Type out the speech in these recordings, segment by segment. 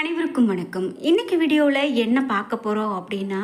அனைவருக்கும் வணக்கம். இன்னைக்கு வீடியோவில் என்ன பார்க்க போகிறோம் அப்படின்னா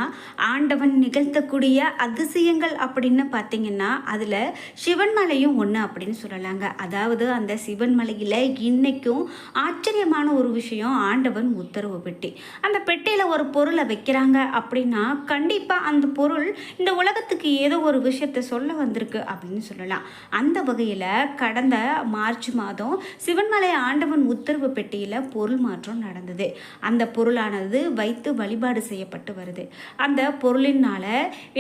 ஆண்டவன் நிகழ்த்தக்கூடிய அதிசயங்கள் அப்படின்னு பார்த்தீங்கன்னா அதில் சிவன்மலையும் ஒன்று அப்படின்னு சொல்லலாங்க. அதாவது அந்த சிவன்மலையில் இன்றைக்கும் ஆச்சரியமான ஒரு விஷயம் ஆண்டவன் உத்தரவு பெட்டி. அந்த பெட்டியில் ஒரு பொருளை வைக்கிறாங்க அப்படின்னா கண்டிப்பாக அந்த பொருள் இந்த உலகத்துக்கு ஏதோ ஒரு விஷயத்தை சொல்ல வந்திருக்கு அப்படின்னு சொல்லலாம். அந்த வகையில் கடந்த மார்ச் மாதம் சிவன்மலை ஆண்டவன் உத்தரவு பெட்டியில் பொருள் மாற்றம் நடந்தது. அந்த பொருளானது வைத்து வழிபாடு செய்யப்பட்டு வருது. அந்த பொருளினால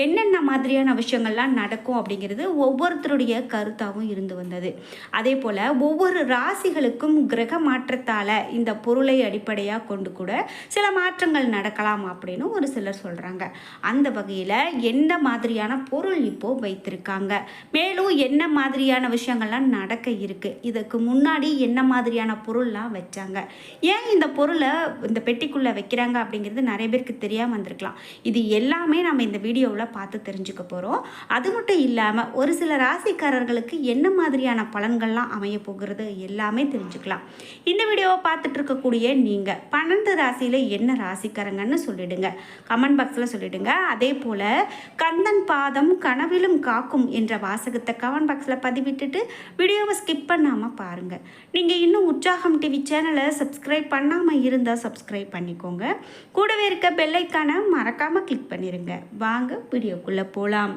என்னென்ன மாதிரியான விஷயங்கள்லாம் நடக்கும் அப்படிங்கிறது ஒவ்வொருத்தருடைய கருத்தாகவும் இருந்து வந்தது. அதே போல் ஒவ்வொரு ராசிகளுக்கும் கிரக மாற்றத்தால் இந்த பொருளை அடிப்படையாக கொண்டு கூட சில மாற்றங்கள் நடக்கலாம் அப்படின்னு ஒரு சிலர் சொல்கிறாங்க அந்த வகையில் எந்த மாதிரியான பொருள் இப்போ வைத்திருக்காங்க? மேலும் என்ன மாதிரியான விஷயங்கள்லாம் நடக்க இருக்குது இதுக்கு முன்னாடி என்ன மாதிரியான பொருள்லாம் வச்சாங்க? ஏன் இந்த பொருளை இந்த பெட்டிக்குள்ளே வைக்கிறாங்க அப்படிங்கிறது நிறைய பேருக்கு தெரியாமல் வந்திருக்கலாம். இது எல்லாமே நம்ம இந்த வீடியோவில் பார்த்து தெரிஞ்சுக்க போகிறோம் அது மட்டும் இல்லாமல் ஒரு சில ராசிக்காரர்களுக்கு என்ன மாதிரியான பலன்கள்லாம் அமைய போகிறது எல்லாமே தெரிஞ்சுக்கலாம். இந்த வீடியோவை பார்த்துட்டு இருக்கக்கூடிய நீங்கள் பன்னெண்டு ராசியில் என்ன ராசிக்காரங்கன்னு சொல்லிடுங்க. கமெண்ட் பாக்ஸில் சொல்லிடுங்க. அதே போல் கந்தன் பாதம் கனவிலும் காக்கும் என்ற வாசகத்தை கமெண்ட் பாக்ஸில் பதிவிட்டுட்டு வீடியோவை ஸ்கிப் பண்ணாமல் பாருங்கள் நீங்கள் இன்னும் உற்சாகம் டிவி சேனலை சப்ஸ்கிரைப் பண்ணாமல் இருந்தால் சப்ஸ்கிரைப் பண்ணிக்கோங்க. கூடவே இருக்க பெல்லைக்கான மறக்காமல் கிளிக் பண்ணிடுங்க வாங்க வீடியோக்குள்ளே போகலாம்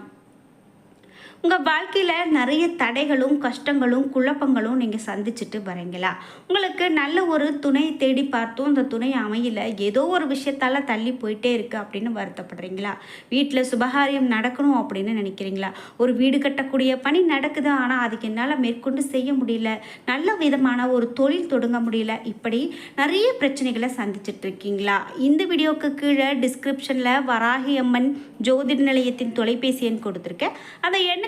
உங்கள் வாழ்க்கையில் நிறைய தடைகளும் கஷ்டங்களும் குழப்பங்களும் நீங்கள் சந்திச்சுட்டு வரீங்களா? உங்களுக்கு நல்ல ஒரு துணை தேடி பார்த்தும் அந்த துணை அமையல ஏதோ ஒரு விஷயத்தால் தள்ளி போயிட்டே இருக்கு அப்படின்னு வருத்தப்படுறீங்களா? வீட்டில் சுபகாரியம் நடக்கணும் அப்படின்னு நினைக்கிறீங்களா? ஒரு வீடு கட்டக்கூடிய பணி நடக்குது ஆனால் அதுக்கு என்னால் மேற்கொண்டு செய்ய முடியல நல்ல விதமான ஒரு தொழில் தொடங்க முடியல இப்படி நிறைய பிரச்சனைகளை சந்திச்சுட்டு இருக்கீங்களா? இந்த வீடியோக்கு கீழே டிஸ்கிரிப்ஷனில் வராகி அம்மன் ஜோதிட நிலையத்தின் தொலைபேசி எண் கொடுத்துருக்கேன். அதை என்ன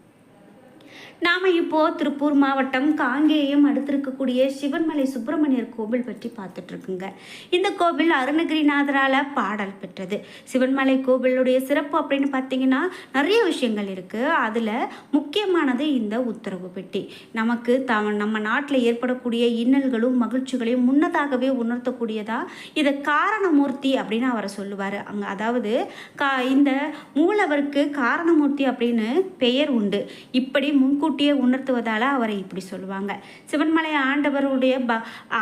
நாம் இப்போது திருப்பூர் மாவட்டம் காங்கேயம் அடுத்திருக்கக்கூடிய சிவன்மலை சுப்பிரமணியர் கோவில் பற்றி பார்த்துட்ருக்குங்க. இந்த கோவில் அருணகிரிநாதரால் பாடல் பெற்றது. சிவன்மலை கோவிலுடைய சிறப்பு அப்படின்னு பார்த்தீங்கன்னா நிறைய விஷயங்கள் இருக்குது அதில் முக்கியமானது இந்த உத்தரவு பெட்டி. நமக்கு த நம்ம நாட்டில் ஏற்படக்கூடிய இன்னல்களும் மகிழ்ச்சிகளையும் முன்னதாகவே உணர்த்தக்கூடியதாக இதை காரணமூர்த்தி அப்படின்னு அவரை சொல்லுவார். அங்கே அதாவது கா இந்த மூலவருக்கு காரணமூர்த்தி அப்படின்னு பெயர் உண்டு. இப்படி முன்கூட்டியே உணர்த்துவதால் அவரை இப்படி சொல்லுவாங்க. சிவன்மலை ஆண்டவருடைய ப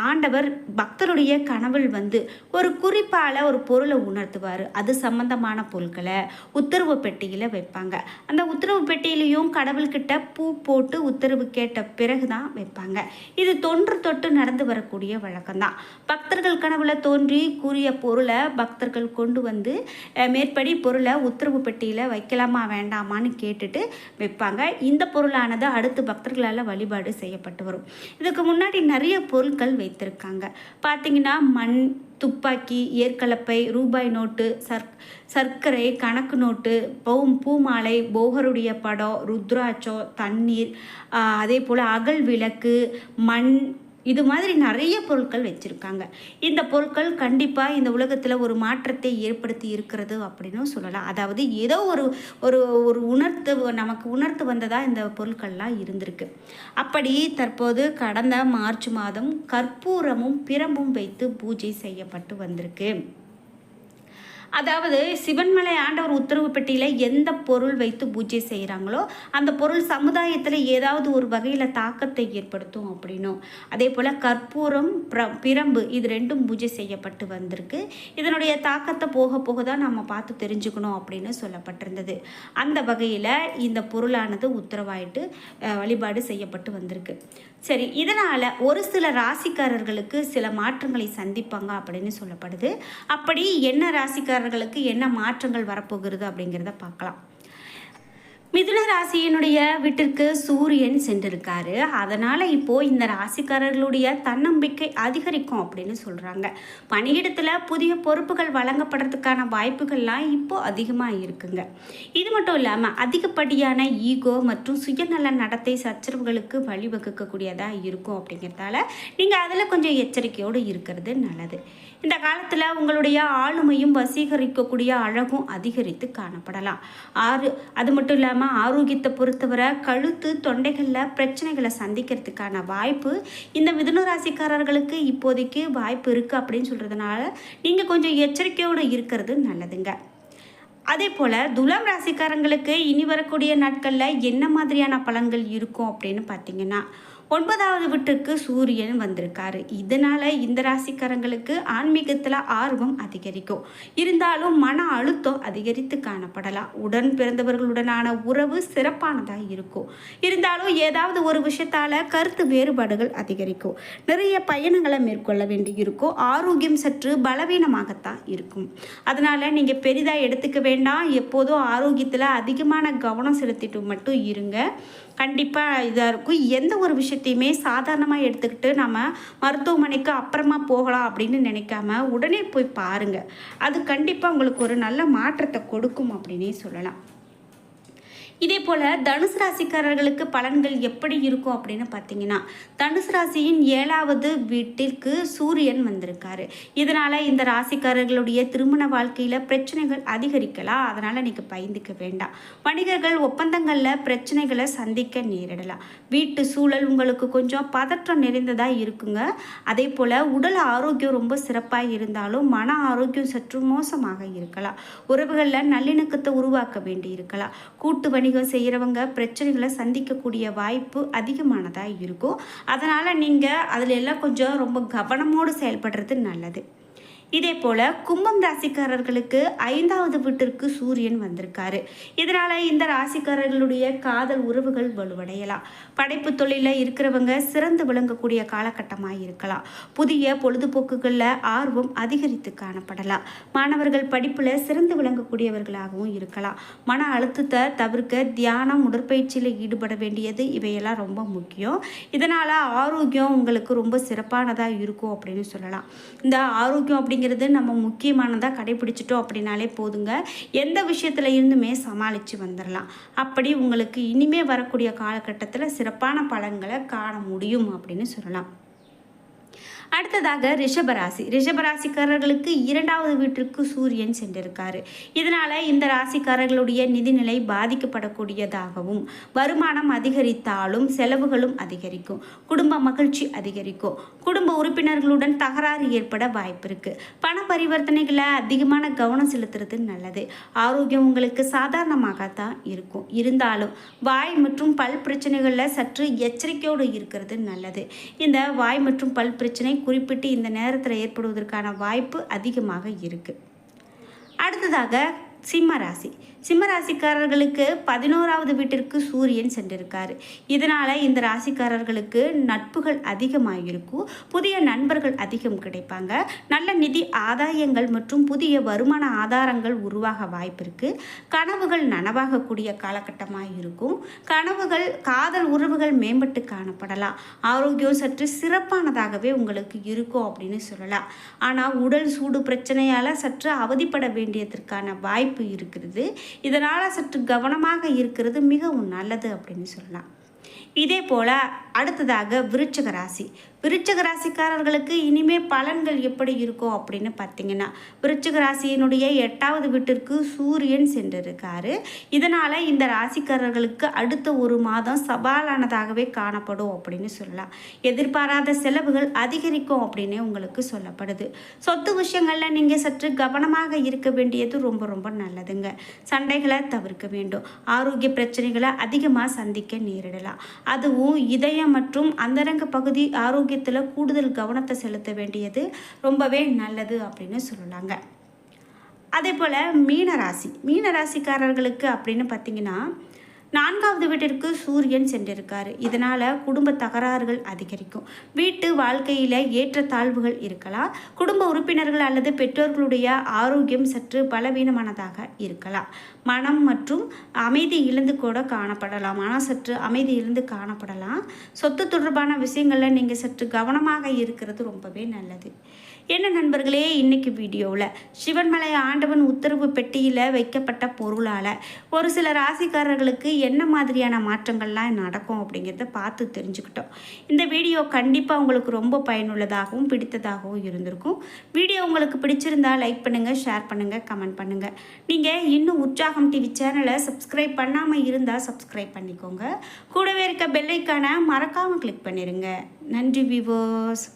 ஆண்டவர் பக்தருடைய கனவில் வந்து ஒரு குறிப்பால் ஒரு பொருளை உணர்த்துவார். அது சம்பந்தமான பொருட்களை உத்தரவு பெட்டியில் வைப்பாங்க. அந்த உத்தரவு பெட்டியிலையும் கடவுள்கிட்ட பூ போட்டு உத்தரவு கேட்ட பிறகு தான் வைப்பாங்க. இது தொன்று தொட்டு நடந்து வரக்கூடிய வழக்கம்தான். பக்தர்கள் கனவுல தோன்றி கூறிய பொருளை பக்தர்கள் கொண்டு வந்து மேற்படி பொருளை உத்தரவு பெட்டியில் வைக்கலாமா வேண்டாமான்னு கேட்டுட்டு வைப்பாங்க. இந்த பொருள் பொருளானது அடுத்து பக்தர்களால் வழிபாடு செய்யப்பட்டு வரும். இதுக்கு முன்னாடி நிறைய பொருட்கள் வைத்திருக்காங்க. பார்த்தீங்கன்னா மண் துப்பாக்கி ஏற்கலப்பை ரூபாய் நோட்டு சர் சர்க்கரை கணக்கு நோட்டு பௌம் பூமாலை போகருடைய படம் ருத்ராட்சம் தண்ணீர் அதே போல் அகல் விளக்கு மண் இது மாதிரி நிறைய பொருட்கள் வச்சுருக்காங்க. இந்த பொருட்கள் கண்டிப்பாக இந்த உலகத்தில் ஒரு மாற்றத்தை ஏற்படுத்தி இருக்கிறது அப்படின்னு சொல்லலாம். அதாவது ஏதோ ஒரு ஒரு ஒரு உணர்த்து நமக்கு உணர்த்து வந்ததாக இந்த பொருட்கள்லாம் இருந்திருக்கு. அப்படி தற்போது கடந்த மார்ச் மாதம் கற்பூரமும் பிரம்பும் வைத்து பூஜை செய்யப்பட்டு வந்திருக்கு. அதாவது சிவன்மலை ஆண்டவர் உத்தரவு பெட்டியில் எந்த பொருள் வைத்து பூஜை செய்கிறாங்களோ அந்த பொருள் சமுதாயத்தில் ஏதாவது ஒரு வகையில் தாக்கத்தை ஏற்படுத்தும் அப்படின்னும். அதே போல் கற்பூரம் பிர பிரம்பு இது ரெண்டும் பூஜை செய்யப்பட்டு வந்திருக்கு. இதனுடைய தாக்கத்தை போக போக தான் நம்ம பார்த்து தெரிஞ்சுக்கணும் அப்படின்னு சொல்லப்பட்டிருந்தது. அந்த வகையில் இந்த பொருளானது உத்தரவாயிட்டு வழிபாடு செய்யப்பட்டு வந்திருக்கு. சரி இதனால் ஒரு சில ராசிக்காரர்களுக்கு சில மாற்றங்களை சந்திப்பாங்க அப்படின்னு சொல்லப்படுது. அப்படி என்ன ராசிக்காரர்களுக்கு என்ன மாற்றங்கள் வரப்போகிறது அப்படிங்கிறத பார்க்கலாம். மிதுன ராசியினுடைய வீட்டிற்கு சூரியன் சென்றிருக்காரு. அதனால் இப்போது இந்த ராசிக்காரர்களுடைய தன்னம்பிக்கை அதிகரிக்கும் அப்படின்னு சொல்கிறாங்க பணியிடத்தில் புதிய பொறுப்புகள் வழங்கப்படுறதுக்கான வாய்ப்புகள்லாம் இப்போ அதிகமாக இருக்குங்க. இது மட்டும் இல்லாமல் அதிகப்படியான ஈகோ மற்றும் சுயநல நடத்தை சச்சரவுகளுக்கு வழிவகுக்கக்கூடியதாக இருக்கும் அப்படிங்கிறதால நீங்கள் அதில் கொஞ்சம் எச்சரிக்கையோடு இருக்கிறது நல்லது. இந்த காலத்தில் உங்களுடைய ஆளுமையும் வசீகரிக்கக்கூடிய அழகும் அதிகரித்து காணப்படலாம். ஆறு அது மட்டும் இல்லாமல் ஆரோக்கியத்தை பொறுத்தவரை கழுத்து தொண்டைகளில் பிரச்சனைகளை சந்திக்கிறதுக்கான வாய்ப்பு இந்த மிதுன ராசிக்காரர்களுக்கு இப்போதைக்கு வாய்ப்பு இருக்குது அப்படின்னு சொல்கிறதுனால நீங்கள் கொஞ்சம் எச்சரிக்கையோடு இருக்கிறது நல்லதுங்க. அதே போல் துலாம் ராசிக்காரங்களுக்கு இனி வரக்கூடிய நாட்களில் என்ன மாதிரியான பலன்கள் இருக்கும் அப்படின்னு பார்த்தீங்கன்னா ஒன்பதாவது வீட்டுக்கு சூரியன் வந்திருக்காரு. இதனால் இந்த ராசிக்காரங்களுக்கு ஆன்மீகத்தில் ஆர்வம் அதிகரிக்கும். இருந்தாலும் மன அழுத்தம் அதிகரித்து காணப்படலாம். உடன் பிறந்தவர்களுடனான உறவு சிறப்பானதாக இருக்கும். இருந்தாலும் ஏதாவது ஒரு விஷயத்தால் கருத்து வேறுபாடுகள் அதிகரிக்கும். நிறைய பயணங்களை மேற்கொள்ள வேண்டி இருக்கும் ஆரோக்கியம் சற்று பலவீனமாகத்தான் இருக்கும். அதனால் நீங்கள் பெரிதாக எடுத்துக்க வேண்டாம். எப்போதும் ஆரோக்கியத்தில் அதிகமான கவனம் செலுத்திட்டு மட்டும் இருங்க. கண்டிப்பாக இதாக இருக்கும். எந்த ஒரு விஷயத்தையும் சாதாரணமாக எடுத்துக்கிட்டு நம்ம மருத்துவமனைக்கு அப்புறமா போகலாம் அப்படின்னு நினைக்காம உடனே போய் பாருங்கள் அது கண்டிப்பாக உங்களுக்கு ஒரு நல்ல மாற்றத்தை கொடுக்கும் அப்படின்னே சொல்லலாம். இதே போல் தனுசு ராசிக்காரர்களுக்கு பலன்கள் எப்படி இருக்கும் அப்படின்னு பார்த்தீங்கன்னா தனுசு ராசியின் ஏழாவது வீட்டிற்கு சூரியன் வந்திருக்காரு. இதனால் இந்த ராசிக்காரர்களுடைய திருமண வாழ்க்கையில் பிரச்சனைகள் அதிகரிக்கலாம். அதனால் நீங்கள் பயந்துக்க வேண்டாம். வணிகர்கள் ஒப்பந்தங்களில் பிரச்சனைகளை சந்திக்க நேரிடலாம். வீட்டு சூழல் உங்களுக்கு கொஞ்சம் பதற்றம் நிறைந்ததாக இருக்குங்க. அதே போல் உடல் ஆரோக்கியம் ரொம்ப சிறப்பாக இருந்தாலும் மன ஆரோக்கியம் சற்று மோசமாக இருக்கலாம். உறவுகளில் நல்லிணக்கத்தை உருவாக்க வேண்டி இருக்கலாம் கூட்டு வணிக வணிகம் செய்கிறவங்க பிரச்சனைகளை சந்திக்கக்கூடிய வாய்ப்பு அதிகமானதாக இருக்கும். அதனால் நீங்கள் அதில் எல்லாம் கொஞ்சம் ரொம்ப கவனமோடு செயல்படுறது நல்லது. இதே போல் கும்பம் ராசிக்காரர்களுக்கு ஐந்தாவது வீட்டிற்கு சூரியன் வந்திருக்காரு. இதனால் இந்த ராசிக்காரர்களுடைய காதல் உறவுகள் வலுவடையலாம். படைப்பு தொழிலில் இருக்கிறவங்க சிறந்து விளங்கக்கூடிய காலகட்டமாக இருக்கலாம். புதிய பொழுதுபோக்குகளில் ஆர்வம் அதிகரித்து காணப்படலாம். மாணவர்கள் படிப்பில் சிறந்து விளங்கக்கூடியவர்களாகவும் இருக்கலாம். மன அழுத்தத்தை தவிர்க்க தியானம் உடற்பயிற்சியில் ஈடுபட வேண்டியது இவையெல்லாம் ரொம்ப முக்கியம். இதனால் ஆரோக்கியம் உங்களுக்கு ரொம்ப சிறப்பானதாக இருக்கும் அப்படின்னு சொல்லலாம். இந்த ஆரோக்கியம் அப்படி அப்படிங்கிறது நம்ம முக்கியமானதாக கடைபிடிச்சிட்டோம் அப்படின்னாலே போதுங்க. எந்த விஷயத்தில் இருந்துமே சமாளித்து வந்துடலாம் அப்படி உங்களுக்கு இனிமே வரக்கூடிய காலகட்டத்தில் சிறப்பான பலன்களை காண முடியும் அப்படின்னு சொல்லலாம். அடுத்ததாக ரிஷபராசி. ரிஷபராசிக்காரர்களுக்கு இரண்டாவது வீட்டிற்கு சூரியன் சென்றிருக்காரு. இதனால் இந்த ராசிக்காரர்களுடைய நிதிநிலை பாதிக்கப்படக்கூடியதாகவும் வருமானம் அதிகரித்தாலும் செலவுகளும் அதிகரிக்கும் குடும்ப மகிழ்ச்சி அதிகரிக்கும் குடும்ப உறுப்பினர்களுடன் தகராறு ஏற்பட வாய்ப்பு இருக்கு பண பரிவர்த்தனைகளை அதிகமான கவனம் செலுத்துறது நல்லது. ஆரோக்கியம் உங்களுக்கு சாதாரணமாகத்தான் இருக்கும். இருந்தாலும் வாய் மற்றும் பல் பிரச்சனைகளில் சற்று எச்சரிக்கையோடு இருக்கிறது நல்லது. இந்த வாய் மற்றும் பல் பிரச்சனை குறிப்பிட்டு இந்த நேரத்தில் ஏற்படுவதற்கான வாய்ப்பு அதிகமாக இருக்குது அடுத்ததாக சிம்மராசி. ராசி சிம்ம ராசிக்காரர்களுக்கு பதினோராவது வீட்டிற்கு சூரியன் சென்றிருக்காரு. இதனால் இந்த ராசிக்காரர்களுக்கு நட்புகள் அதிகமாக இருக்கும் புதிய நண்பர்கள் அதிகம் கிடைப்பாங்க. நல்ல நிதி ஆதாயங்கள் மற்றும் புதிய வருமான ஆதாரங்கள் உருவாக வாய்ப்பு இருக்குது கனவுகள் நனவாகக்கூடிய காலகட்டமாக இருக்கும் கனவுகள் காதல் உறவுகள் மேம்பட்டு காணப்படலாம். ஆரோக்கியம் சற்று சிறப்பானதாகவே உங்களுக்கு இருக்கும் அப்படின்னு சொல்லலாம். ஆனால் உடல் சூடு பிரச்சனையால் சற்று அவதிப்பட வேண்டியதற்கான வாய்ப்பு இருக்கிறது. இதனால் சற்று கவனமாக இருக்கிறது மிகவும் நல்லது அப்படின்னு சொல்லலாம். இதே போல் அடுத்ததாக விருச்சக ராசி. விருச்சக ராசிக்காரர்களுக்கு இனிமே பலன்கள் எப்படி இருக்கும் அப்படின்னு பார்த்தீங்கன்னா விருச்சக ராசியினுடைய எட்டாவது வீட்டிற்கு சூரியன் சென்றிருக்காரு. இதனால் இந்த ராசிக்காரர்களுக்கு அடுத்த ஒரு மாதம் சவாலானதாகவே காணப்படும் அப்படின்னு சொல்லலாம். எதிர்பாராத செலவுகள் அதிகரிக்கும் அப்படின்னு உங்களுக்கு சொல்லப்படுது. சொத்து விஷயங்களில் நீங்கள் சற்று கவனமாக இருக்க வேண்டியது ரொம்ப ரொம்ப நல்லதுங்க. சண்டைகளை தவிர்க்க வேண்டும். ஆரோக்கிய பிரச்சனைகளை அதிகமாக சந்திக்க நேரிடலாம். அதுவும் இதயம் மற்றும் அந்தரங்க பகுதி ஆரோக்கிய ஆரோக்கியத்தில் கூடுதல் கவனத்தை செலுத்த வேண்டியது ரொம்பவே நல்லது அப்படின்னு சொல்லலாங்க அதே போல் மீனராசி. மீனராசிக்காரர்களுக்கு அப்படின்னு பார்த்தீங்கன்னா நான்காவது வீட்டிற்கு சூரியன் சென்றிருக்காரு. இதனால் குடும்ப தகராறுகள் அதிகரிக்கும். வீட்டு வாழ்க்கையில் ஏற்றத்தாழ்வுகள் இருக்கலாம். குடும்ப உறுப்பினர்கள் அல்லது பெற்றோர்களுடைய ஆரோக்கியம் சற்று பலவீனமானதாக இருக்கலாம். மனம் மற்றும் அமைதி இழந்து கூட காணப்படலாம். மனம் சற்று அமைதி இழந்து காணப்படலாம். சொத்து தொடர்பான விஷயங்களில் நீங்கள் சற்று கவனமாக இருக்கிறது ரொம்பவே நல்லது. என்ன நண்பர்களே இன்னைக்கு வீடியோவில் சிவன்மலை ஆண்டவன் உத்தரவு பெட்டியில் வைக்கப்பட்ட பொருளால் ஒரு சில ராசிக்காரர்களுக்கு என்ன மாதிரியான மாற்றங்கள்லாம் நடக்கும் அப்படிங்கிறத பார்த்து தெரிஞ்சுக்கிட்டோம். இந்த வீடியோ கண்டிப்பாக உங்களுக்கு ரொம்ப பயனுள்ளதாகவும் பிடித்ததாகவும் இருந்திருக்கும். வீடியோ உங்களுக்கு பிடிச்சிருந்தா லைக் பண்ணுங்கள் ஷேர் பண்ணுங்கள் கமெண்ட் பண்ணுங்கள் நீங்கள் இன்னும் உற்சாகம் டிவி சேனலை சப்ஸ்கிரைப் பண்ணாமல் இருந்தால் சப்ஸ்கிரைப் பண்ணிக்கோங்க. கூடவே இருக்க பெல்லைக்கான மறக்காமல் கிளிக் பண்ணிடுங்க நன்றி விவோஸ்